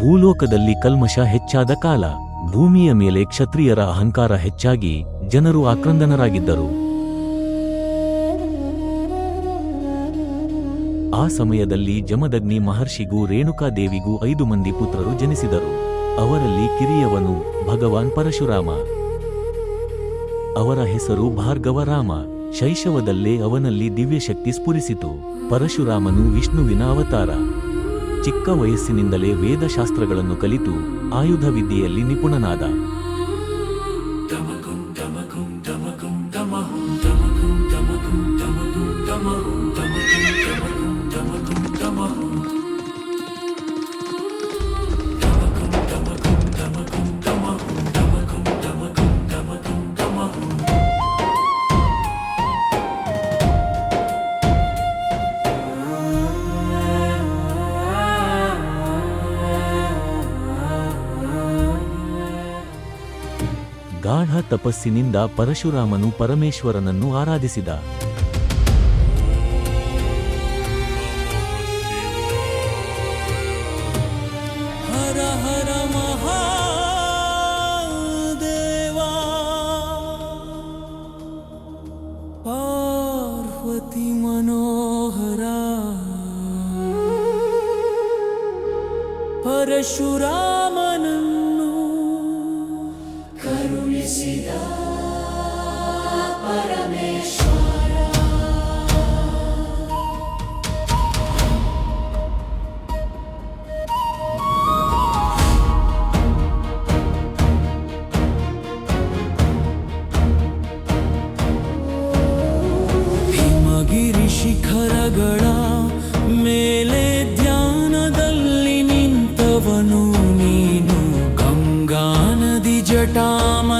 ಭೂಲೋಕದಲ್ಲಿ ಕಲ್ಮಶ ಹೆಚ್ಚಾದ ಕಾಲ, ಭೂಮಿಯ ಮೇಲೆ ಕ್ಷತ್ರಿಯರ ಅಹಂಕಾರ ಹೆಚ್ಚಾಗಿ ಜನರು ಆಕ್ರಂದನರಾಗಿದ್ದರು. ಆ ಸಮಯದಲ್ಲಿ ಜಮದಗ್ನಿ ಮಹರ್ಷಿಗೂ ರೇಣುಕಾದೇವಿಗೂ ಐದು ಮಂದಿ ಪುತ್ರರು ಜನಿಸಿದರು. ಅವರಲ್ಲಿ ಕಿರಿಯವನು ಭಗವಾನ್ ಪರಶುರಾಮ. ಅವರ ಹೆಸರು ಭಾರ್ಗವರಾಮ ಶೈಶವದಲ್ಲೇ ಅವನಲ್ಲಿ ದಿವ್ಯಶಕ್ತಿ ಸ್ಫುರಿಸಿತು. ಪರಶುರಾಮನು ವಿಷ್ಣುವಿನ ಅವತಾರ. ಚಿಕ್ಕ ವಯಸ್ಸಿನಿಂದಲೇ ವೇದಶಾಸ್ತ್ರಗಳನ್ನು ಕಲಿತು ಆಯುಧ ವಿದ್ಯೆಯಲ್ಲಿ ನಿಪುಣನಾದ. ತಪಸ್ಸಿನಿಂದ ಪರಶುರಾಮನು ಪರಮೇಶ್ವರನನ್ನು ಆರಾಧಿಸಿದ. ಹರ ಹರ ನದಿ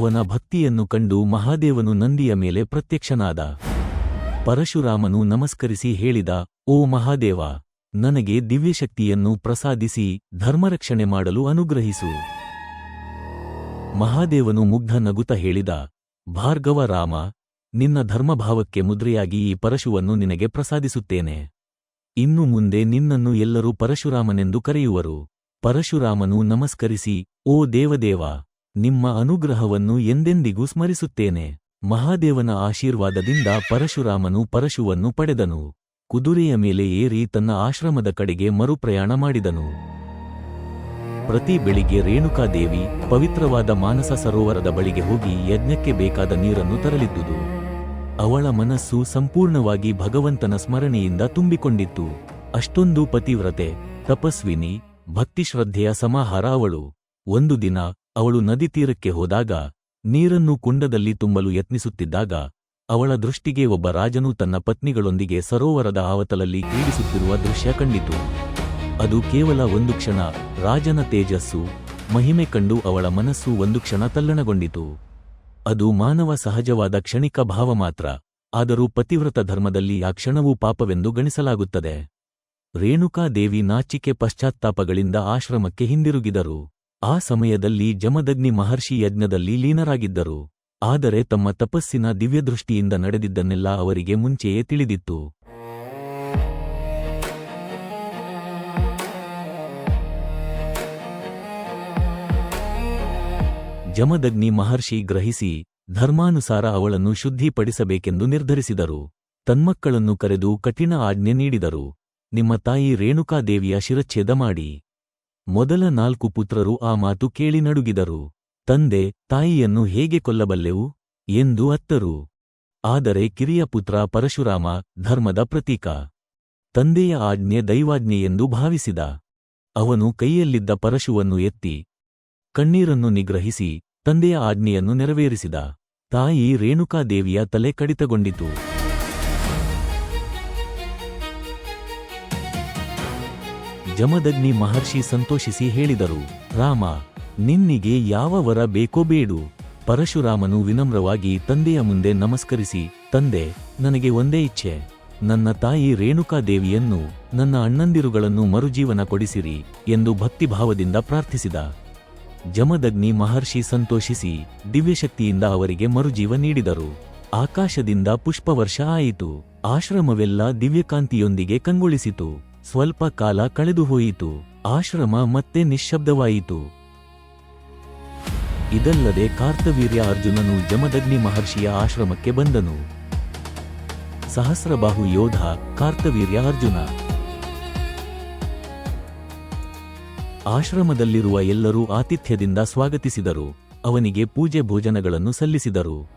ಅವನ ಭಕ್ತಿಯನ್ನು ಕಂಡು ಮಹಾದೇವನು ನಂದಿಯ ಮೇಲೆ ಪ್ರತ್ಯಕ್ಷನಾದ. ಪರಶುರಾಮನು ನಮಸ್ಕರಿಸಿ ಹೇಳಿದ, ಓ ಮಹಾದೇವ, ನನಗೆ ದಿವ್ಯಶಕ್ತಿಯನ್ನು ಪ್ರಸಾದಿಸಿ, ಧರ್ಮರಕ್ಷಣೆ ಮಾಡಲು ಅನುಗ್ರಹಿಸು. ಮಹಾದೇವನು ಮುಗ್ಧ ನಗುತ ಹೇಳಿದ, ಭಾರ್ಗವ ರಾಮ, ನಿನ್ನ ಧರ್ಮಭಾವಕ್ಕೆ ಮುದ್ರೆಯಾಗಿ ಈ ಪರಶುವನ್ನು ನಿನಗೆ ಪ್ರಸಾದಿಸುತ್ತೇನೆ. ಇನ್ನು ಮುಂದೆ ನಿನ್ನನ್ನು ಎಲ್ಲರೂ ಪರಶುರಾಮನೆಂದು ಕರೆಯುವರು. ಪರಶುರಾಮನು ನಮಸ್ಕರಿಸಿ, ಓ ದೇವದೇವ ನಿಮ್ಮ ಅನುಗ್ರಹವನ್ನು ಎಂದೆಂದಿಗೂ ಸ್ಮರಿಸುತ್ತೇನೆ. ಮಹಾದೇವನ ಆಶೀರ್ವಾದದಿಂದ ಪರಶುರಾಮನು ಪರಶುವನ್ನು ಪಡೆದನು. ಕುದುರೆಯ ಮೇಲೆ ಏರಿ ತನ್ನ ಆಶ್ರಮದ ಕಡೆಗೆ ಮರುಪ್ರಯಾಣ ಮಾಡಿದನು. ಪ್ರತಿ ಬೆಳಿಗ್ಗೆ ರೇಣುಕಾದೇವಿ, ಪವಿತ್ರವಾದ ಮಾನಸ ಸರೋವರದ ಬಳಿಗೆ ಹೋಗಿ ಯಜ್ಞಕ್ಕೆ ಬೇಕಾದ ನೀರನ್ನು ತರಲಿದ್ದುದು. ಅವಳ ಮನಸ್ಸು ಸಂಪೂರ್ಣವಾಗಿ ಭಗವಂತನ ಸ್ಮರಣೆಯಿಂದ ತುಂಬಿಕೊಂಡಿತ್ತು. ಅಷ್ಟೊಂದು ಪತಿವ್ರತೆ, ತಪಸ್ವಿನಿ, ಭಕ್ತಿಶ್ರದ್ಧೆಯ ಸಮಾಹಾರ ಅವಳು. ಒಂದು ದಿನ ಅವಳು ನದಿ ತೀರಕ್ಕೆ ಹೋದಾಗ, ನೀರನ್ನು ಕುಂಡದಲ್ಲಿ ತುಂಬಲು ಯತ್ನಿಸುತ್ತಿದ್ದಾಗ, ಅವಳ ದೃಷ್ಟಿಗೆ ಒಬ್ಬ ರಾಜನು ತನ್ನ ಪತ್ನಿಗಳೊಂದಿಗೆ ಸರೋವರದ ಆವತಲಲ್ಲಿ ಕ್ರೀಡಿಸುತ್ತಿರುವ ದೃಶ್ಯ ಕಂಡಿತು. ಅದು ಕೇವಲ ಒಂದು ಕ್ಷಣ, ರಾಜನ ತೇಜಸ್ಸು, ಮಹಿಮೆ ಕಂಡು ಅವಳ ಮನಸ್ಸು ಒಂದು ಕ್ಷಣ ತಲ್ಲಣಗೊಂಡಿತು. ಅದು ಮಾನವ ಸಹಜವಾದ ಕ್ಷಣಿಕ ಭಾವ ಮಾತ್ರ, ಆದರೂ ಪತಿವ್ರತ ಧರ್ಮದಲ್ಲಿ ಆ ಕ್ಷಣವೂ ಪಾಪವೆಂದು ಗಣಿಸಲಾಗುತ್ತದೆ. ರೇಣುಕಾದೇವಿ ನಾಚಿಕೆ ಪಶ್ಚಾತ್ತಾಪಗಳಿಂದ ಆಶ್ರಮಕ್ಕೆ ಹಿಂದಿರುಗಿದರು. ಆ ಸಮಯದಲ್ಲಿ ಜಮದಗ್ನಿ ಮಹರ್ಷಿ ಯಜ್ಞದಲ್ಲಿ ಲೀನರಾಗಿದ್ದರು. ಆದರೆ ತಮ್ಮ ತಪಸ್ಸಿನ ದಿವ್ಯದೃಷ್ಟಿಯಿಂದ ನಡೆದಿದ್ದನ್ನೆಲ್ಲ ಅವರಿಗೆ ಮುಂಚೆಯೇ ತಿಳಿದಿತ್ತು. ಜಮದಗ್ನಿ ಮಹರ್ಷಿ ಗ್ರಹಿಸಿ, ಧರ್ಮಾನುಸಾರ ಅವಳನ್ನು ಶುದ್ಧಿಪಡಿಸಬೇಕೆಂದು ನಿರ್ಧರಿಸಿದರು. ತನ್ಮಕ್ಕಳನ್ನು ಕರೆದು ಕಠಿಣ ಆಜ್ಞೆ ನೀಡಿದರು. ನಿಮ್ಮ ತಾಯಿ ರೇಣುಕಾದೇವಿಯ ಶಿರಚ್ಛೇದ ಮಾಡಿ. ಮೊದಲ ನಾಲ್ಕು ಪುತ್ರರು ಆ ಮಾತು ಕೇಳಿ ನಡುಗಿದರು. ತಂದೆ, ತಾಯಿಯನ್ನು ಹೇಗೆ ಕೊಲ್ಲಬಲ್ಲೆವು? ಎಂದು ಅತ್ತರು. ಆದರೆ ಕಿರಿಯ ಪುತ್ರ ಪರಶುರಾಮ ಧರ್ಮದ ಪ್ರತೀಕ. ತಂದೆಯ ಆಜ್ಞೆ ದೈವಾಜ್ಞೆ ಎಂದು ಭಾವಿಸಿದ. ಅವನು ಕೈಯಲ್ಲಿದ್ದ ಪರಶುವನ್ನು ಎತ್ತಿ, ಕಣ್ಣೀರನ್ನು ನಿಗ್ರಹಿಸಿ, ತಂದೆಯ ಆಜ್ಞೆಯನ್ನು ನೆರವೇರಿಸಿದ. ತಾಯಿ ರೇಣುಕಾದೇವಿಯ ತಲೆ ಕಡಿತಗೊಂಡಿತು. ಜಮದಗ್ನಿ ಮಹರ್ಷಿ ಸಂತೋಷಿಸಿ ಹೇಳಿದರು, ರಾಮ, ನಿನ್ನಿಗೆ ಯಾವ ವರ ಬೇಕೋ ಬೇಡು. ಪರಶುರಾಮನು ವಿನಮ್ರವಾಗಿ ತಂದೆಯ ಮುಂದೆ ನಮಸ್ಕರಿಸಿ, ತಂದೆ, ನನಗೆ ಒಂದೇ ಇಚ್ಛೆ. ನನ್ನ ತಾಯಿ ರೇಣುಕಾದೇವಿಯನ್ನು, ನನ್ನ ಅಣ್ಣಂದಿರುಗಳನ್ನು ಮರುಜೀವನ ಕೊಡಿಸಿರಿ ಎಂದು ಭಕ್ತಿಭಾವದಿಂದ ಪ್ರಾರ್ಥಿಸಿದ. ಜಮದಗ್ನಿ ಮಹರ್ಷಿ ಸಂತೋಷಿಸಿ ದಿವ್ಯಶಕ್ತಿಯಿಂದ ಅವರಿಗೆ ಮರುಜೀವ ನೀಡಿದರು. ಆಕಾಶದಿಂದ ಪುಷ್ಪವರ್ಷ ಆಯಿತು. ಆಶ್ರಮವೆಲ್ಲ ದಿವ್ಯಕಾಂತಿಯೊಂದಿಗೆ ಕಂಗೊಳಿಸಿತು. ಸ್ವಲ್ಪ ಕಾಲ ಕಳೆದುಹೋಯಿತು ಆಶ್ರಮ ಮತ್ತೆ ನಿಶ್ಶಬ್ದವಾಯಿತು. ಇದಲ್ಲದೆ ಕಾರ್ತವೀರ್ಯ ಅರ್ಜುನನು ಜಮದಗ್ನಿ ಮಹರ್ಷಿಯ ಆಶ್ರಮಕ್ಕೆ ಬಂದನು. ಸಹಸ್ರಬಾಹು ಯೋಧ ಕಾರ್ತವೀರ್ಯ ಅರ್ಜುನ. ಆಶ್ರಮದಲ್ಲಿರುವ ಎಲ್ಲರೂ ಆತಿಥ್ಯದಿಂದ ಸ್ವಾಗತಿಸಿದರು. ಅವನಿಗೆ ಪೂಜೆ ಭೋಜನಗಳನ್ನು ಸಲ್ಲಿಸಿದರು.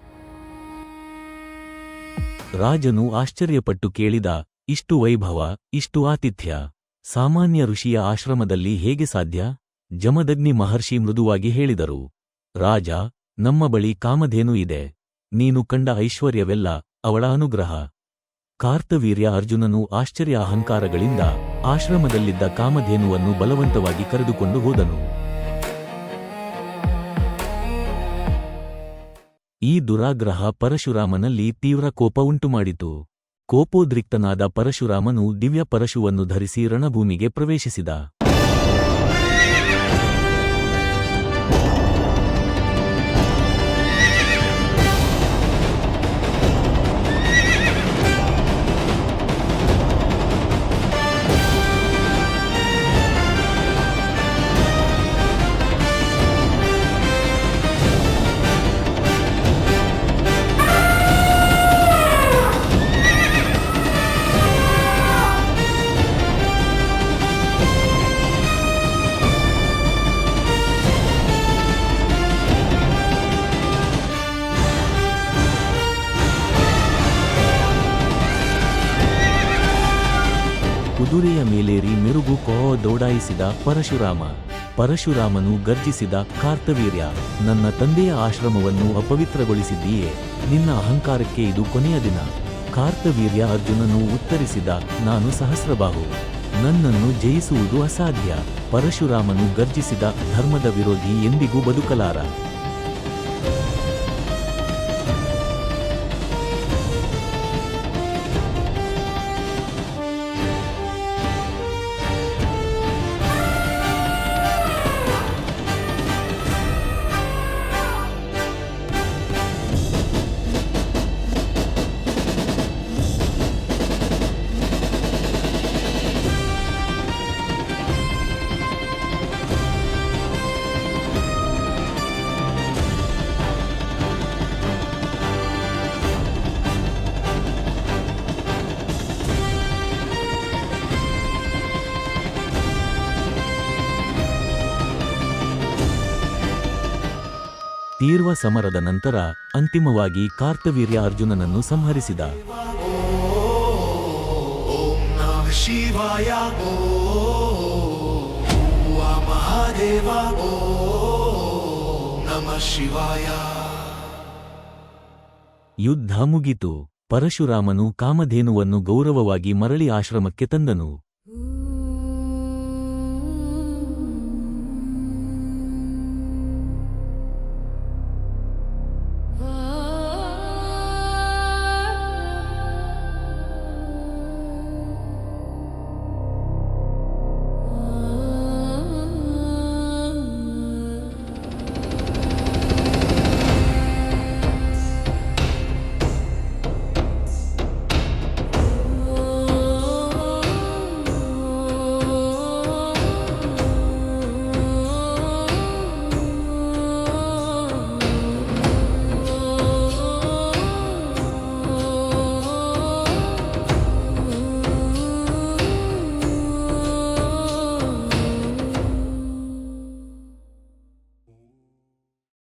ರಾಜನು ಆಶ್ಚರ್ಯಪಟ್ಟು ಕೇಳಿದ ಇಷ್ಟು ವೈಭವ, ಇಷ್ಟು ಆತಿಥ್ಯ. ಸಾಮಾನ್ಯ ಋಷಿಯ ಆಶ್ರಮದಲ್ಲಿ ಹೇಗೆ ಸಾಧ್ಯ? ಜಮದಗ್ನಿ ಮಹರ್ಷಿ ಮೃದುವಾಗಿ ಹೇಳಿದರು. ರಾಜ, ನಮ್ಮ ಬಳಿ ಕಾಮಧೇನು ಇದೆ. ನೀನು ಕಂಡ ಐಶ್ವರ್ಯವೆಲ್ಲ ಅವಳ ಅನುಗ್ರಹ. ಕಾರ್ತವೀರ್ಯ ಅರ್ಜುನನು ಆಶ್ಚರ್ಯ ಅಹಂಕಾರಗಳಿಂದ ಆಶ್ರಮದಲ್ಲಿದ್ದ ಕಾಮಧೇನುವನ್ನು ಬಲವಂತವಾಗಿ ಕರೆದುಕೊಂಡು ಹೋದನು. ಈ ದುರಾಗ್ರಹ ಪರಶುರಾಮನಲ್ಲಿ ತೀವ್ರ ಕೋಪ ಉಂಟುಮಾಡಿತು. ಕೋಪೋದ್ರಿಕ್ತನಾದ ಪರಶುರಾಮನು ದಿವ್ಯ ಪರಶುವನ್ನು ಧರಿಸಿ ರಣಭೂಮಿಗೆ ಪ್ರವೇಶಿಸಿದ. ಕುದುರೆಯ ಮೇಲೇರಿ ಮೆರುಗು ಕೋ ದೌಡಾಯಿಸಿದ ಪರಶುರಾಮ. ಪರಶುರಾಮನು ಗರ್ಜಿಸಿದ ಕಾರ್ತವೀರ್ಯ, ನನ್ನ ತಂದೆಯ ಆಶ್ರಮವನ್ನು ಅಪವಿತ್ರಗೊಳಿಸಿದ್ದೀಯೇ. ನಿನ್ನ ಅಹಂಕಾರಕ್ಕೆ ಇದು ಕೊನೆಯ ದಿನ. ಕಾರ್ತವೀರ್ಯ ಅರ್ಜುನನು ಉತ್ತರಿಸಿದ, ನಾನು ಸಹಸ್ರಬಾಹು. ನನ್ನನ್ನು ಜಯಿಸುವುದು ಅಸಾಧ್ಯ. ಪರಶುರಾಮನು ಗರ್ಜಿಸಿದ ಧರ್ಮದ ವಿರೋಧಿ ಎಂದಿಗೂ ಬದುಕಲಾರ. ತೀರ್ವ ಸಮರದ ನಂತರ ಅಂತಿಮವಾಗಿ ಕಾರ್ತವೀರ್ಯ ಅರ್ಜುನನನ್ನು ಸಂಹರಿಸಿದ. ಶಿವಾಯ ಮಹಾದೇವ ನಮಃ ಶಿವಾಯ ಯುದ್ಧ ಮುಗಿತು. ಪರಶುರಾಮನು ಕಾಮಧೇನುವನ್ನು ಗೌರವವಾಗಿ ಮರಳಿ ಆಶ್ರಮಕ್ಕೆ ತಂದನು.